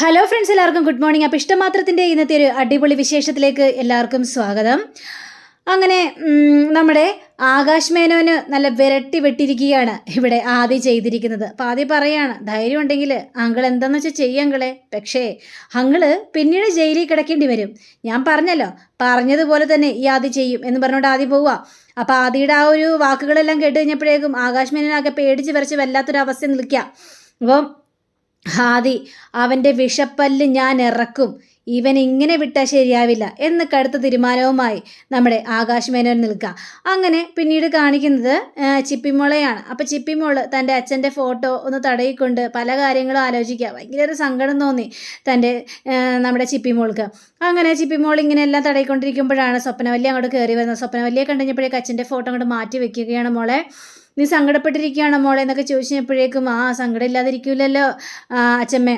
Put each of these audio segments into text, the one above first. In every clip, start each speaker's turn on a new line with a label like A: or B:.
A: Hello friends എല്ലാവർക്കും good morning അപ്പോൾ ഇഷ്ടമാത്രത്തിന്റെ ഇന്നത്തെ ഒരു അടിപൊളി വിശേഷത്തിലേക്ക് എല്ലാവർക്കും സ്വാഗതം. അങ്ങനെ നമ്മുടെ ആകാശ് മേനോന് നല്ല വിരട്ടി വെട്ടിരിക്കുകയാണ് ഇവിടെ ആദ്യം ചെയ്തിരിക്കുന്നത്. അപ്പോൾ ആദ്യം പറയാണ് ധൈര്യം ഉണ്ടെങ്കിൽ അങ്കിൾ എന്താണെന്ന് വെച്ചാൽ ചെയ്യങ്ങളെ പക്ഷേ അങ്കിൾ പിന്നീട് ജയിലിൽ കിടക്കേണ്ടി വരും. ഞാൻ പറഞ്ഞല്ലോ പറഞ്ഞതുപോലെ തന്നെ ഈ ആദ്യം ചെയ്യും എന്ന് പറഞ്ഞുകൊണ്ട് ആദ്യം പോവുക. അപ്പോൾ ആദിയുടെ ആ ഒരു വാക്കുകളെല്ലാം കേട്ട് കഴിഞ്ഞപ്പോഴേക്കും ആകാശ് മേനോനാകെ പേടിച്ച് വരച്ച് വല്ലാത്തൊരു അവസ്ഥ നിൽക്കുക. അപ്പം ഹാദി അവന്റെ വിഷപ്പല്ല് ഞാൻ ഇറക്കും. ഇവൻ ഇങ്ങനെ വിട്ടാൽ ശരിയാവില്ല എന്ന് കടുത്ത തീരുമാനവുമായി നമ്മുടെ ആകാശ് മേനോൻ നിൽക്കുക. അങ്ങനെ പിന്നീട് കാണിക്കുന്നത് ചിപ്പിമോളെയാണ്. അപ്പോൾ ചിപ്പിമോൾ തന്റെ അച്ഛന്റെ ഫോട്ടോ ഒന്ന് തടയിക്കൊണ്ട് പല കാര്യങ്ങളും ആലോചിക്കുക. ഭയങ്കര സങ്കടം തോന്നി തന്റെ നമ്മുടെ ചിപ്പിമോൾക്ക്. അങ്ങനെ ചിപ്പിമോൾ ഇങ്ങനെ എല്ലാം തടയിക്കൊണ്ടിരിക്കുമ്പോഴാണ് സ്വപ്നവല്ലി അങ്ങോട്ട് കയറി വരുന്നത്. സ്വപ്നവല്ലിയെ കണ്ടുകഴിഞ്ഞപ്പോഴേക്ക് അച്ഛന്റെ ഫോട്ടോ അങ്ങോട്ട് മാറ്റി വെക്കുകയാണ് മോളെ. നീ സങ്കടപ്പെട്ടിരിക്കുകയാണോ മോളെ എന്നൊക്കെ ചോദിച്ചപ്പോഴേക്കും ആ സങ്കടം ഇല്ലാതിരിക്കില്ലല്ലോ അച്ഛമ്മേ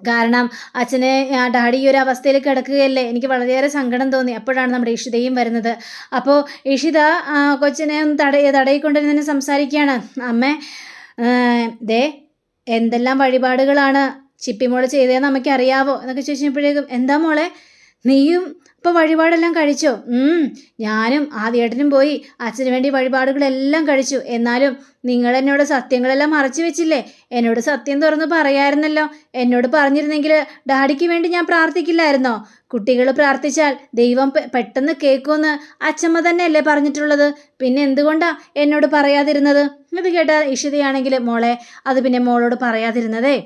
A: കാരണം അച്ഛനെ ഡാഡി ഈ ഒരു അവസ്ഥയിൽ കിടക്കുകയല്ലേ. എനിക്ക് വളരെയേറെ സങ്കടം തോന്നി. അപ്പോഴാണ് നമ്മുടെ ഇഷിതയും വരുന്നത്. അപ്പോൾ ഇഷിത കൊച്ചിനെ ഒന്ന് തട തന്നെ സംസാരിക്കുകയാണ്. അമ്മേ ദേ എന്തെല്ലാം വഴിപാടുകളാണ് ചിപ്പിമോൾ ചെയ്തതെന്ന് അമ്മയ്ക്ക് അറിയാവോ എന്നൊക്കെ ചോദിച്ചപ്പോഴേക്കും എന്താ മോളെ? നീയും ഇപ്പോൾ വഴിപാടെല്ലാം കഴിച്ചോ? ഞാനും ആദ്യേട്ടനും പോയി അച്ഛന് വേണ്ടി വഴിപാടുകളെല്ലാം കഴിച്ചു. എന്നാലും നിങ്ങൾ എന്നോട് സത്യങ്ങളെല്ലാം മറച്ചു വെച്ചില്ലേ? എന്നോട് സത്യം തുറന്ന് പറയായിരുന്നല്ലോ. എന്നോട് പറഞ്ഞിരുന്നെങ്കിൽ ഡാഡിക്ക് വേണ്ടി ഞാൻ പ്രാർത്ഥിക്കില്ലായിരുന്നോ? കുട്ടികൾ പ്രാർത്ഥിച്ചാൽ ദൈവം പെട്ടെന്ന് കേൾക്കുമെന്ന് അച്ഛമ്മ തന്നെയല്ലേ പറഞ്ഞിട്ടുള്ളത്. പിന്നെ എന്തുകൊണ്ടാ എന്നോട് പറയാതിരുന്നത്? ഇത് കേട്ട ഇഷിതയാണെങ്കിൽ മോളെ അത് പിന്നെ മോളോട് പറയാതിരുന്നതേ.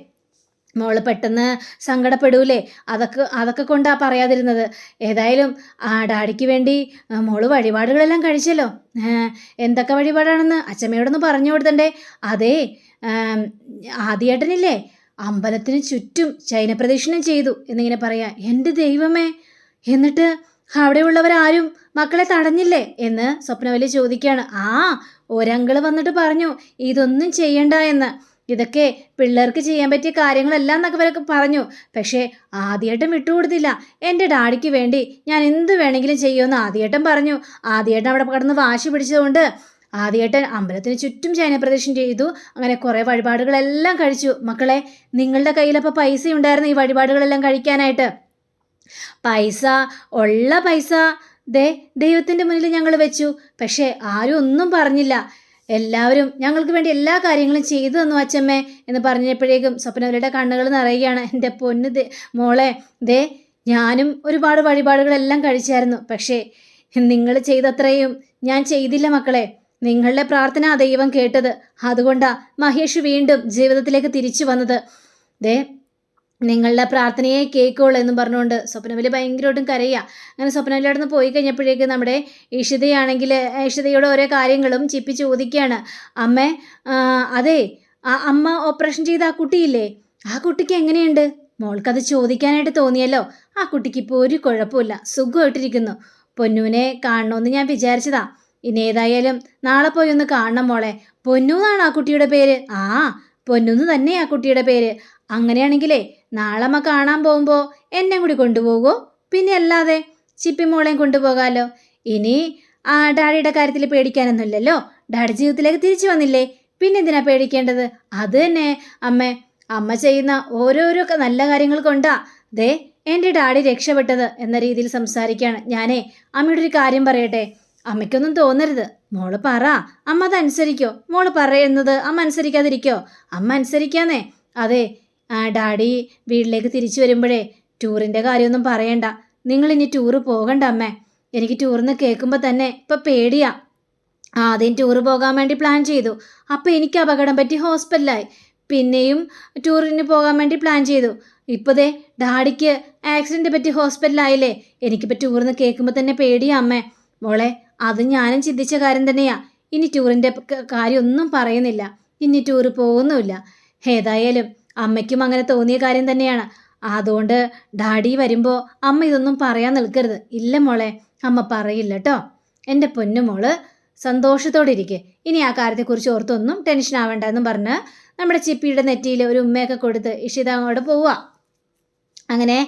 A: മോൾ പെട്ടെന്ന് സങ്കടപ്പെടൂലേ? അതൊക്കെ അതൊക്കെ കൊണ്ടാ പറയാതിരുന്നത്. ഏതായാലും ആ ഡാഡിക്ക് വേണ്ടി മോൾ വഴിപാടുകളെല്ലാം കഴിച്ചല്ലോ. എന്തൊക്കെ വഴിപാടാണെന്ന് അച്ഛമ്മയോടൊന്ന് പറഞ്ഞു കൊടുത്തണ്ടേ? അതേ ആദ്യേട്ടനില്ലേ അമ്പലത്തിന് ചുറ്റും ചൈനപ്രദക്ഷിണം ചെയ്തു എന്നിങ്ങനെ പറയാ എന്റെ ദൈവമേ എന്നിട്ട് അവിടെയുള്ളവരാരും മക്കളെ തടഞ്ഞില്ലേ? എന്ന് സ്വപ്നവലി ചോദിക്കുകയാണ് ആ ഒരങ്കിൾ വന്നിട്ട് പറഞ്ഞു ഇതൊന്നും ചെയ്യണ്ട എന്ന്. ഇതൊക്കെ പിള്ളേർക്ക് ചെയ്യാൻ പറ്റിയ കാര്യങ്ങളെല്ലാം എന്നൊക്കെ ഇവരൊക്കെ പറഞ്ഞു. പക്ഷേ ആദ്യേട്ടൻ വിട്ടുകൊടുത്തില്ല. എന്റെ ഡാഡിക്ക് വേണ്ടി ഞാൻ എന്ത് വേണമെങ്കിലും ചെയ്യുമെന്ന് ആദ്യേട്ടൻ പറഞ്ഞു. ആദ്യേട്ടൻ അവിടെ കടന്ന് വാശി പിടിച്ചതുകൊണ്ട് ആദ്യേട്ടൻ അമ്പലത്തിന് ചുറ്റും ചൈനപ്രദക്ഷിണം ചെയ്തു. അങ്ങനെ കുറേ വഴിപാടുകളെല്ലാം കഴിച്ചു. മക്കളെ നിങ്ങളുടെ കയ്യിലപ്പോൾ പൈസ ഉണ്ടായിരുന്നു ഈ വഴിപാടുകളെല്ലാം കഴിക്കാനായിട്ട്? പൈസ ഉള്ള പൈസ ദേ ദൈവത്തിന്റെ മുന്നിൽ ഞങ്ങൾ വെച്ചു. പക്ഷേ ആരും ഒന്നും പറഞ്ഞില്ല. എല്ലാവരും ഞങ്ങൾക്ക് വേണ്ടി എല്ലാ കാര്യങ്ങളും ചെയ്തു തന്നു അച്ഛമ്മേ എന്ന് പറഞ്ഞപ്പോഴേക്കും സ്വപ്നവരുടെ കണ്ണുകൾ നിറയുകയാണ്. എന്റെ പൊന്ന് ദേ മോളെ ദേ ഞാനും ഒരുപാട് വഴിപാടുകളെല്ലാം കഴിച്ചായിരുന്നു. പക്ഷേ നിങ്ങൾ ചെയ്തത്രയും ഞാൻ ചെയ്തില്ല മക്കളെ. നിങ്ങളുടെ പ്രാർത്ഥന ദൈവം കേട്ടത്. അതുകൊണ്ടാ മഹേഷ് വീണ്ടും ജീവിതത്തിലേക്ക് തിരിച്ചു വന്നത്. ദേ നിങ്ങളുടെ പ്രാർത്ഥനയെ കേൾക്കുള്ളൂ എന്നും പറഞ്ഞുകൊണ്ട് സ്വപ്നവലി ഭയങ്കരമായിട്ടും കരയുക അങ്ങനെ സ്വപ്നവലി അവിടെ നിന്ന് പോയി കഴിഞ്ഞപ്പോഴേക്ക് നമ്മുടെ ഇഷിതയാണെങ്കിൽ ഇഷിതയോട് ഓരോ കാര്യങ്ങളും ചിപ്പി ചോദിക്കുകയാണ്. അമ്മേ അതെ ആ അമ്മ ഓപ്പറേഷൻ ചെയ്ത ആ കുട്ടിയില്ലേ? ആ കുട്ടിക്ക് എങ്ങനെയുണ്ട്? മോൾക്കത് ചോദിക്കാനായിട്ട് തോന്നിയല്ലോ. ആ കുട്ടിക്ക് ഇപ്പോൾ ഒരു കുഴപ്പമില്ല സുഖമായിട്ടിരിക്കുന്നു. പൊന്നുവിനെ കാണണമെന്ന് ഞാൻ വിചാരിച്ചതാ. ഇനി ഏതായാലും നാളെ പോയി ഒന്ന് കാണണം മോളെ. പൊന്നു എന്നാണ് ആ കുട്ടിയുടെ പേര്? ആ പൊന്നുന്ന് തന്നെ ആ കുട്ടിയുടെ പേര്. അങ്ങനെയാണെങ്കിലേ നാളെ അമ്മ കാണാൻ പോകുമ്പോൾ എന്നെ കൂടി കൊണ്ടുപോകുമോ പിന്നെ അല്ലാതെ ചിപ്പി മോളെയും കൊണ്ടുപോകാമല്ലോ ഇനി ആ ഡാഡിയുടെ കാര്യത്തിൽ പേടിക്കാനൊന്നുമില്ലല്ലോ. ഡാഡി ജീവിതത്തിലേക്ക് തിരിച്ചു വന്നില്ലേ? പിന്നെ എന്തിനാ പേടിക്കേണ്ടത്? അത് തന്നെ അമ്മ. അമ്മ ചെയ്യുന്ന ഓരോരോ നല്ല കാര്യങ്ങൾ കൊണ്ടാ. ദേ എന്റെ ഡാഡി രക്ഷപ്പെട്ടത് എന്ന രീതിയിൽ സംസാരിക്കുകയാണ് ഞാനേ അമ്മയുടെ ഒരു കാര്യം പറയട്ടെ. അമ്മയ്ക്കൊന്നും തോന്നരുത്. മോൾ പറ. അമ്മ അത് അനുസരിക്കോ മോൾ പറയുന്നത് അമ്മ അനുസരിക്കാതിരിക്കോ. അമ്മ അനുസരിക്കാന്നേ. അതെ ഡാഡി വീട്ടിലേക്ക് തിരിച്ചു വരുമ്പോഴേ ടൂറിന്റെ കാര്യമൊന്നും പറയണ്ട. നിങ്ങൾ ഇനി ടൂറ് പോകണ്ട അമ്മേ. എനിക്ക് ടൂറിന്ന് കേൾക്കുമ്പോൾ തന്നെ ഇപ്പം പേടിയാ. ആദ്യം ടൂറ് പോകാൻ വേണ്ടി പ്ലാൻ ചെയ്തു. അപ്പോൾ എനിക്ക് അപകടം പറ്റി ഹോസ്പിറ്റലായി. പിന്നെയും ടൂറിന് പോകാൻ വേണ്ടി പ്ലാൻ ചെയ്തു. ഇപ്പോൾ ദേ ഡാഡിക്ക് ആക്സിഡന്റ് പറ്റി ഹോസ്പിറ്റലായില്ലേ. എനിക്കിപ്പോൾ ടൂറിന്ന് കേൾക്കുമ്പോൾ തന്നെ പേടിയാ അമ്മേ. മോളെ അത് ഞാനും ചിന്തിച്ച കാര്യം തന്നെയാ. ഇനി ടൂറിന്റെ കാര്യമൊന്നും പറയുന്നില്ല. ഇനി ടൂർ പോകുന്നുമില്ല. ഏതായാലും അമ്മയ്ക്കും അങ്ങനെ തോന്നിയ കാര്യം തന്നെയാണ്. അതുകൊണ്ട് ഡാഡി വരുമ്പോൾ അമ്മ ഇതൊന്നും പറയാൻ നിൽക്കരുത്. ഇല്ല മോളെ അമ്മ പറയില്ല കേട്ടോ എന്റെ പൊന്നു മോൾ സന്തോഷത്തോടെ ഇരിക്കെ ഇനി ആ കാര്യത്തെക്കുറിച്ച് ഓർത്തൊന്നും ടെൻഷൻ ആവേണ്ട എന്നും പറഞ്ഞ് നമ്മുടെ ചിപ്പിയുടെ നെറ്റിയിൽ ഒരു ഉമ്മയൊക്കെ കൊടുത്ത് ഇഷിത അങ്ങോട്ട് പോവുക അങ്ങനെ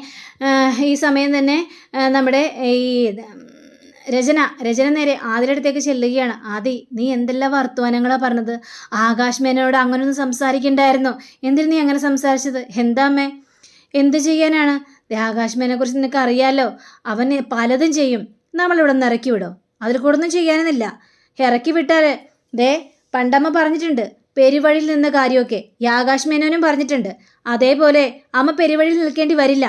A: ഈ സമയം തന്നെ നമ്മുടെ ഈ രചന രചന നേരെ ആദിലടുത്തേക്ക് ചെല്ലുകയാണ്. ആദി നീ എന്തെല്ലാം വർത്തമാനങ്ങളാ പറഞ്ഞത്? ആകാശ് മേനോട് അങ്ങനൊന്നും സംസാരിക്കണ്ടായിരുന്നു? എന്തിനു നീ അങ്ങനെ സംസാരിച്ചത്? എന്താമ്മേ എന്ത് ചെയ്യാനാണ്? ആകാശ് കുറിച്ച് നിനക്ക് അറിയാലോ. അവൻ പലതും ചെയ്യും. നമ്മളിവിടെ നിന്ന് ഇറക്കി വിടോ. അതിൽ കൂടൊന്നും ചെയ്യാനൊന്നുമില്ല. ഇറക്കി വിട്ടാൽ ദേ പണ്ടമ്മ പറഞ്ഞിട്ടുണ്ട് പെരുവഴിയിൽ നിന്ന കാര്യമൊക്കെ. ഈ ആകാശ് മേനോനും പറഞ്ഞിട്ടുണ്ട്. അതേപോലെ അമ്മ പെരുവഴിയിൽ നിൽക്കേണ്ടി വരില്ല.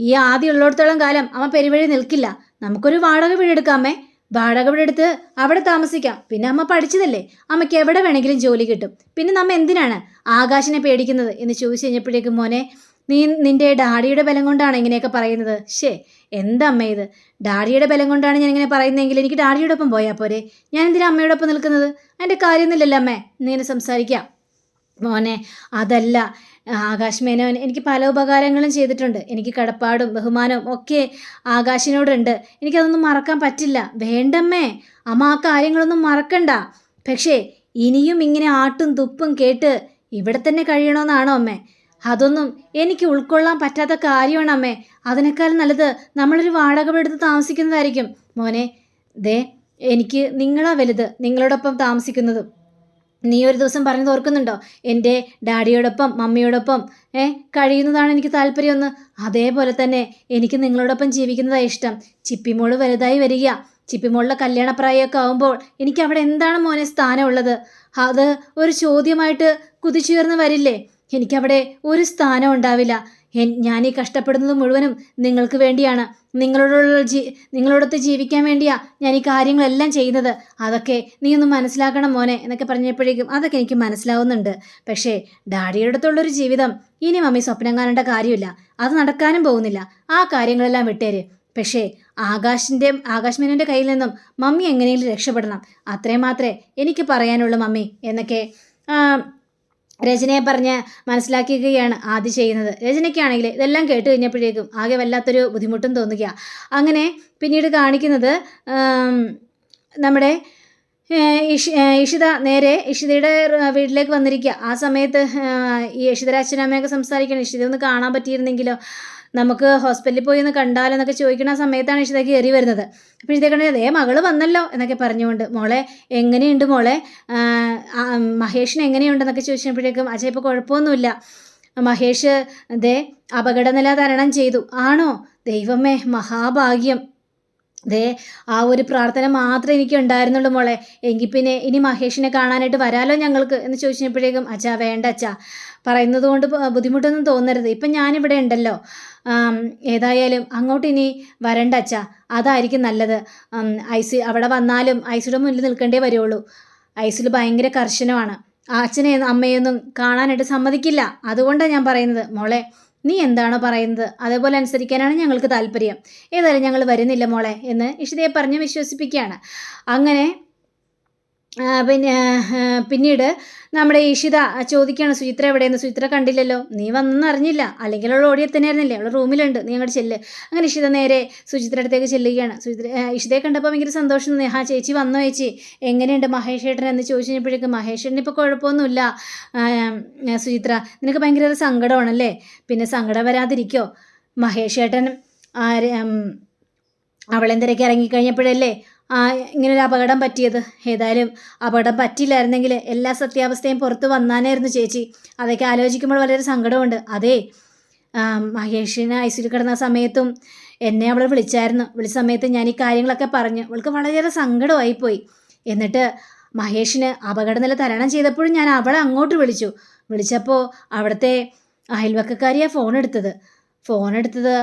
A: ഈ ആദ്യം ഉള്ളിടത്തോളം കാലം അമ്മ പെരുവഴി നിൽക്കില്ല. നമുക്കൊരു വാടക വീടെടുക്കാമേ വാടക വീടെടുത്ത് അവിടെ താമസിക്കാം. പിന്നെ അമ്മ പഠിച്ചതല്ലേ? അമ്മയ്ക്ക് എവിടെ വേണമെങ്കിലും ജോലി കിട്ടും. പിന്നെ നമ്മ എന്തിനാണ് ആകാശിനെ പേടിക്കുന്നത് എന്ന് ചോദിച്ചു കഴിഞ്ഞപ്പോഴേക്കും മോനെ നീ നിന്റെ ഡാഡിയുടെ ബലം കൊണ്ടാണ് ഇങ്ങനെയൊക്കെ പറയുന്നത്. ഷേ എന്താ അമ്മ ഇത്? ഡാഡിയുടെ ബലം കൊണ്ടാണ് ഞാൻ ഇങ്ങനെ പറയുന്നതെങ്കിൽ എനിക്ക് ഡാഡിയുടെ ഒപ്പം പോയാൽ പോരെ? ഞാൻ എന്തിനാ അമ്മയോടൊപ്പം നിൽക്കുന്നത്? അതിന്റെ കാര്യമൊന്നുമില്ലല്ലോ അമ്മേ. നീ സംസാരിക്കാം. മോനെ അതല്ല. ആകാശ് മേനോൻ എനിക്ക് പല ഉപകാരങ്ങളും ചെയ്തിട്ടുണ്ട്. എനിക്ക് കടപ്പാടും ബഹുമാനവും ഒക്കെ ആകാശിനോടുണ്ട്. എനിക്കതൊന്നും മറക്കാൻ പറ്റില്ല. വേണ്ടമ്മേ അമ്മ ആ കാര്യങ്ങളൊന്നും മറക്കണ്ട. പക്ഷേ ഇനിയും ഇങ്ങനെ ആട്ടും തുപ്പും കേട്ട് ഇവിടെ തന്നെ കഴിയണമെന്നാണോ അമ്മേ? അതൊന്നും എനിക്ക് ഉൾക്കൊള്ളാൻ പറ്റാത്ത കാര്യമാണ് അമ്മേ. അതിനേക്കാൾ നല്ലത് നമ്മളൊരു വാടക എടുത്ത് താമസിക്കുന്നതായിരിക്കും. മോനെ ദേ എനിക്ക് നിങ്ങളാ വലുത് നിങ്ങളോടൊപ്പം താമസിക്കുന്നതും. നീ ഒരു ദിവസം പറഞ്ഞത് ഓർക്കുന്നുണ്ടോ? എന്റെ ഡാഡിയോടൊപ്പം മമ്മിയോടൊപ്പം ഏ കഴിയുന്നതാണ് എനിക്ക് താല്പര്യമൊന്ന്. അതേപോലെ തന്നെ എനിക്ക് നിങ്ങളോടൊപ്പം ജീവിക്കുന്നതാണ് ഇഷ്ടം. ചിപ്പിമോൾ വലുതായി വരിക. ചിപ്പിമോളുടെ കല്യാണപ്രായമൊക്കെ ആകുമ്പോൾ എനിക്ക് അവിടെ എന്താണ് മോനെ സ്ഥാനമുള്ളത്? അത് ഒരു ചോദ്യമായിട്ട് കുതിച്ചുയർന്ന് വരില്ലേ? എനിക്കവിടെ ഒരു സ്ഥാനം ഉണ്ടാവില്ല. ഞാൻ ഈ കഷ്ടപ്പെടുന്നത് മുഴുവനും നിങ്ങൾക്ക് വേണ്ടിയാണ്. നിങ്ങളോടുള്ള ജീ നിങ്ങളോടൊത്ത് ജീവിക്കാൻ വേണ്ടിയാ ഞാൻ ഈ കാര്യങ്ങളെല്ലാം ചെയ്യുന്നത്. അതൊക്കെ നീ ഒന്ന് മനസ്സിലാക്കണം മോനെ എന്നൊക്കെ പറഞ്ഞപ്പോഴേക്കും അതൊക്കെ എനിക്ക് മനസ്സിലാവുന്നുണ്ട്. പക്ഷേ ഡാഡിയുടെ അടുത്തുള്ളൊരു ജീവിതം ഇനി മമ്മി സ്വപ്നം കാണേണ്ട കാര്യമില്ല. അത് നടക്കാനും പോകുന്നില്ല. ആ കാര്യങ്ങളെല്ലാം വിട്ടേര്. പക്ഷേ ആകാശിന്റെ ആകാശ്മേനന്റെ കയ്യിൽ നിന്നും മമ്മി എങ്ങനെയെങ്കിലും രക്ഷപ്പെടണം. അത്രയും മാത്രമേ എനിക്ക് പറയാനുള്ളൂ മമ്മി എന്നൊക്കെ രചനയെ പറഞ്ഞ് മനസ്സിലാക്കിക്കുകയാണ് ആദ്യം ചെയ്യുന്നത്. രചനയ്ക്കാണെങ്കിൽ ഇതെല്ലാം കേട്ട് കഴിഞ്ഞപ്പോഴേക്കും ആകെ വല്ലാത്തൊരു ബുദ്ധിമുട്ടും തോന്നുക അങ്ങനെ പിന്നീട് കാണിക്കുന്നത് നമ്മുടെ ഇഷ് ഇഷിത നേരെ ഇഷിതയുടെ വീട്ടിലേക്ക് വന്നിരിക്കുക ആ സമയത്ത് ഈ ഇഷിതയുടെ അച്ഛനമ്മയൊക്കെ സംസാരിക്കണം. ഇഷിത ഒന്ന് കാണാൻ പറ്റിയിരുന്നെങ്കിലോ? നമുക്ക് ഹോസ്പിറ്റലിൽ പോയി ഒന്ന് കണ്ടാലോ എന്നൊക്കെ ചോദിക്കുന്ന സമയത്താണ് ഇഷിത കയറി വരുന്നത്. അപ്പോൾ ഇഷിത കണ്ടത് അതേ മകൾ വന്നല്ലോ എന്നൊക്കെ പറഞ്ഞുകൊണ്ട് മോളെ എങ്ങനെയുണ്ട് മോളെ? മഹേഷിന് എങ്ങനെയുണ്ടെന്നൊക്കെ ചോദിച്ചപ്പോഴേക്കും അച്ഛ ഇപ്പോൾ കുഴപ്പമൊന്നുമില്ല. മഹേഷ് ദേ അപകടനില തരണം ചെയ്തു. ആണോ? ദൈവമേ മഹാഭാഗ്യം. ദേ ആ ഒരു പ്രാർത്ഥന മാത്രമേ എനിക്ക് ഉണ്ടായിരുന്നുള്ളൂ മോളെ. എങ്കിൽ പിന്നെ ഇനി മഹേഷിനെ കാണാനായിട്ട് വരാലോ ഞങ്ങൾക്ക്? എന്ന് ചോദിച്ചപ്പോഴേക്കും അച്ഛാ വേണ്ട അച്ഛാ. പറയുന്നത് കൊണ്ട് ബുദ്ധിമുട്ടൊന്നും തോന്നരുത്. ഇപ്പം ഞാനിവിടെ ഉണ്ടല്ലോ. ഏതായാലും അങ്ങോട്ട് ഇനി വരണ്ട അച്ഛാ. അതായിരിക്കും നല്ലത്. ഐസി അവിടെ വന്നാലും ഐസിയുടെ മുന്നിൽ നിൽക്കേണ്ടേ വരുള്ളൂ. ഐസിൽ ഭയങ്കര കർശനമാണ്. അച്ഛനെ അമ്മയൊന്നും കാണാനായിട്ട് സമ്മതിക്കില്ല. അതുകൊണ്ടാണ് ഞാൻ പറയുന്നത്. മോളെ നീ എന്താണോ പറയുന്നത്? അതേപോലെ അനുസരിക്കാനാണ് ഞങ്ങൾക്ക് താല്പര്യം. ഏതായാലും ഞങ്ങൾ വരുന്നില്ല മോളെ എന്ന് ഇഷിതയെ പറഞ്ഞ് വിശ്വസിപ്പിക്കുകയാണ്. അങ്ങനെ പിന്നെ പിന്നീട് നമ്മുടെ ഈഷിത ചോദിക്കുകയാണ് സുചിത്ര എവിടെയെന്ന്? സുചിത്ര കണ്ടില്ലല്ലോ. നീ വന്നെന്ന് അറിഞ്ഞില്ല. അല്ലെങ്കിൽ അവൾ ഓടിയെത്തനായിരുന്നില്ലേ അവൾ റൂമിലുണ്ട്. നീ അങ്ങോട്ട് ചെല്ല്. അങ്ങനെ ഇഷിത നേരെ സുചിത്ര അടുത്തേക്ക് ചെല്ലുകയാണ്. സുചിത്ര ഇഷിതയെ കണ്ടപ്പോൾ ഭയങ്കര സന്തോഷം ആ ചേച്ചി വന്നോ ചേച്ചി. എങ്ങനെയുണ്ട് മഹേഷ് ഏട്ടൻ എന്ന് ചോദിച്ചു കഴിഞ്ഞപ്പോഴേക്കും മഹേഷ് ഏട്ടൻ ഇപ്പോൾ കുഴപ്പമൊന്നുമില്ല സുചിത്ര നിനക്ക് ഭയങ്കര സങ്കടമാണല്ലേ? പിന്നെ സങ്കടം വരാതിരിക്കോ? മഹേഷ് ഏട്ടൻ അവളെന്തരൊക്കെ ഇറങ്ങിക്കഴിഞ്ഞപ്പോഴല്ലേ ഇങ്ങനൊരു അപകടം പറ്റിയത്. ഏതായാലും അപകടം പറ്റില്ലായിരുന്നെങ്കിൽ എല്ലാ സത്യാവസ്ഥയും പുറത്ത് വന്നാനായിരുന്നു ചേച്ചി. അതൊക്കെ ആലോചിക്കുമ്പോൾ വളരെ സങ്കടമുണ്ട്. അതെ മഹേഷിന് ഐസിയിൽ കിടന്ന സമയത്തും എന്നെ അവൾ വിളിച്ചായിരുന്നു. വിളിച്ച സമയത്ത് ഞാൻ ഈ കാര്യങ്ങളൊക്കെ പറഞ്ഞു. അവൾക്ക് വളരെയേറെ സങ്കടമായിപ്പോയി. എന്നിട്ട് മഹേഷിന് അപകടനില തരണം ചെയ്തപ്പോഴും ഞാൻ അവളെ അങ്ങോട്ട് വിളിച്ചു. വിളിച്ചപ്പോൾ അവിടുത്തെ അയൽവക്കക്കാരിയാണ് ഫോൺ എടുത്തത് ഫോൺ എടുത്തത്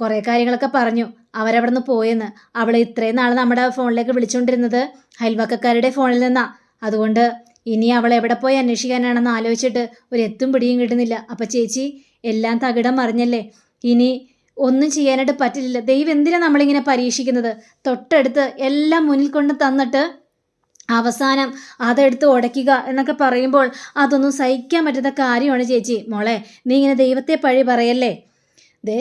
A: കുറേ കാര്യങ്ങളൊക്കെ പറഞ്ഞു. അവരവിടെ നിന്ന് പോയെന്ന്. അവൾ ഇത്രയും നാൾ നമ്മുടെ ഫോണിലേക്ക് വിളിച്ചുകൊണ്ടിരുന്നത് അയൽവക്കക്കാരുടെ ഫോണിൽ നിന്നാണ് അതുകൊണ്ട് ഇനി അവൾ എവിടെ പോയി അന്വേഷിക്കാനാണെന്ന് ആലോചിച്ചിട്ട് ഒരു എത്തും പിടിയും കിട്ടുന്നില്ല. അപ്പം ചേച്ചി എല്ലാം തകിടം മറിഞ്ഞല്ലേ? ഇനി ഒന്നും ചെയ്യാനായിട്ട് പറ്റില്ല. ദൈവം എന്തിനാണ് നമ്മളിങ്ങനെ പരീക്ഷിക്കുന്നത്? തൊട്ടടുത്ത് എല്ലാം മുന്നിൽ കൊണ്ട് തന്നിട്ട് അവസാനം അതെടുത്ത് ഉടയ്ക്കുക എന്നൊക്കെ പറയുമ്പോൾ അതൊന്നും സഹിക്കാൻ പറ്റുന്ന കാര്യമാണ് ചേച്ചി. മോളെ നീ ഇങ്ങനെ ദൈവത്തെ പഴി പറയല്ലേ? ദേ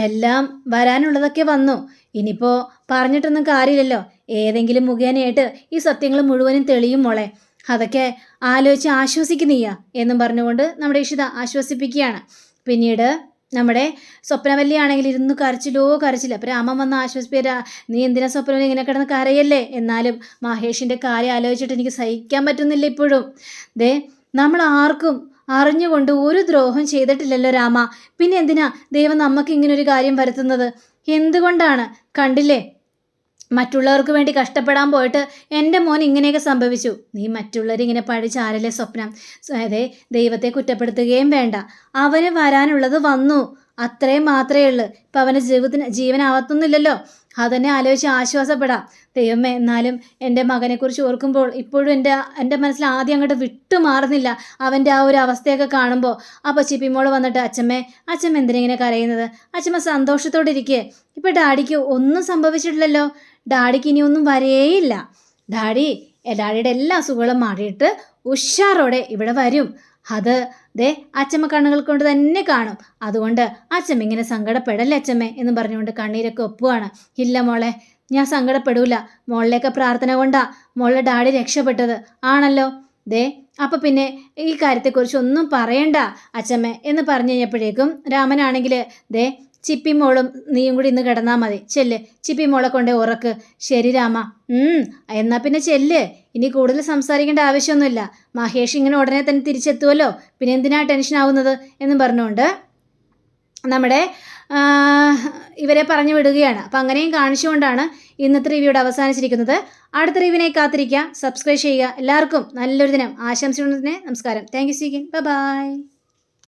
A: എല്ലാം വരാനുള്ളതൊക്കെ വന്നു. ഇനിയിപ്പോൾ പറഞ്ഞിട്ടൊന്നും കാര്യമില്ലല്ലോ. ഏതെങ്കിലും മുഖേനയായിട്ട് ഈ സത്യങ്ങൾ മുഴുവനും തെളിയും മോളെ. അതൊക്കെ ആലോചിച്ച് ആശ്വസിക്കുന്നീയ എന്നും പറഞ്ഞുകൊണ്ട് നമ്മുടെ ഇഷിത ആശ്വസിപ്പിക്കുകയാണ്. പിന്നീട് നമ്മുടെ സ്വപ്നവല്ലി ആണെങ്കിൽ ഇരുന്ന് കരച്ചിലോ കരച്ചില്ല. അപ്പം രാമൻ വന്ന് ആശ്വസിപ്പിച്ച നീ എന്തിനാ സ്വപ്നം ഇങ്ങനെ കിടന്ന് കരയല്ലേ? എന്നാലും മഹേഷിന്റെ കാര്യം ആലോചിച്ചിട്ട് എനിക്ക് സഹിക്കാൻ പറ്റുന്നില്ല ഇപ്പോഴും. ദേ നമ്മൾ ആർക്കും അറിഞ്ഞുകൊണ്ട് ഒരു ദ്രോഹം ചെയ്തിട്ടില്ലല്ലോ രാമ. പിന്നെ എന്തിനാ ദൈവം നമുക്ക് ഇങ്ങനെ ഒരു കാര്യം വരുത്തുന്നത്? എന്തുകൊണ്ടാണ്? കണ്ടില്ലേ? മറ്റുള്ളവർക്ക് വേണ്ടി കഷ്ടപ്പെടാൻ പോയിട്ട് എന്റെ മോൻ ഇങ്ങനെയൊക്കെ സംഭവിച്ചു. നീ മറ്റുള്ളവരിങ്ങനെ പഠിച്ചാരല്ലേ സ്വപ്നം? അതെ ദൈവത്തെ കുറ്റപ്പെടുത്തുകയും വേണ്ട. അവന് വരാനുള്ളത് വന്നു. അത്രയും മാത്രമേ ഉള്ളൂ. ഇപ്പം അവന്റെ ജീവിതത്തിന് ജീവനാവത്തൊന്നുമില്ലല്ലോ. അതന്നെ ആലോചിച്ച് ആശ്വാസപ്പെടാം. ദൈവമേ എന്നാലും എന്റെ മകനെക്കുറിച്ച് ഓർക്കുമ്പോൾ ഇപ്പോഴും എന്റെ എന്റെ മനസ്സിൽ ആദ്യം അങ്ങോട്ട് വിട്ടു മാറുന്നില്ല. അവന്റെ ആ ഒരു അവസ്ഥയൊക്കെ കാണുമ്പോൾ. അപ്പോൾ ചിപ്പിമോൾ വന്നിട്ട് അച്ഛമ്മേ അച്ഛമ്മ എന്തിനിങ്ങനെ കരയുന്നത്? അച്ഛമ്മ സന്തോഷത്തോടെ ഇരിക്കേ. ഇപ്പോൾ ഡാഡിക്ക് ഒന്നും സംഭവിച്ചിട്ടില്ലല്ലോ. ഡാഡിക്ക് ഇനി ഒന്നും വരേയില്ല. ഡാഡി ഡാഡിയുടെ എല്ലാ അസുഖങ്ങളും മാറിയിട്ട് ഉഷാറോടെ ഇവിടെ വരും. അത് ദേ അച്ചമ്മ കണ്ണുകൾ കൊണ്ട് തന്നെ കാണും. അതുകൊണ്ട് അച്ചമ്മ ഇങ്ങനെ സങ്കടപ്പെടല്ലേ അച്ചമ്മ എന്ന് പറഞ്ഞുകൊണ്ട് കണ്ണീരൊക്കെ ഒപ്പുവാണ്. ഇല്ല മോളെ ഞാൻ സങ്കടപ്പെടൂല. മോളിലേക്ക് പ്രാർത്ഥന കൊണ്ടാ മോളെ ഡാഡി രക്ഷപ്പെട്ടത്. ആണല്ലോ? ദേ അപ്പം പിന്നെ ഈ കാര്യത്തെക്കുറിച്ച് ഒന്നും പറയണ്ട അച്ചമ്മ എന്ന് പറഞ്ഞു കഴിഞ്ഞപ്പോഴേക്കും രാമനാണെങ്കിൽ ദേ ചിപ്പി മോളും നീയും കൂടി ഇന്ന് കിടന്നാൽ മതി. ചെല്ല്. ചിപ്പി മോളെ കൊണ്ടേ ഉറക്ക്. ശരി രാമ. എന്നാൽ എന്നാ പിന്നെ ചെല്ല്. ഇനി കൂടുതൽ സംസാരിക്കേണ്ട ആവശ്യമൊന്നുമില്ല. മഹേഷ് ഇങ്ങനെ ഉടനെ തന്നെ തിരിച്ചെത്തുമല്ലോ പിന്നെ എന്തിനാ ടെൻഷൻ ആവുന്നത് എന്നും പറഞ്ഞുകൊണ്ട് നമ്മുടെ ഇവരെ പറഞ്ഞു വിടുകയാണ്. അപ്പം അങ്ങനെയും കാണിച്ചുകൊണ്ടാണ് ഇന്നത്തെ റിവ്യൂടെ അവസാനിച്ചിരിക്കുന്നത്. അടുത്ത റിവ്യൂവിനെ കാത്തിരിക്കുക സബ്സ്ക്രൈബ് ചെയ്യുക. എല്ലാവർക്കും നല്ലൊരു ദിനം. ആശംസിക്കുന്നതിന് നമസ്കാരം. Thank you സീക്കിൻ by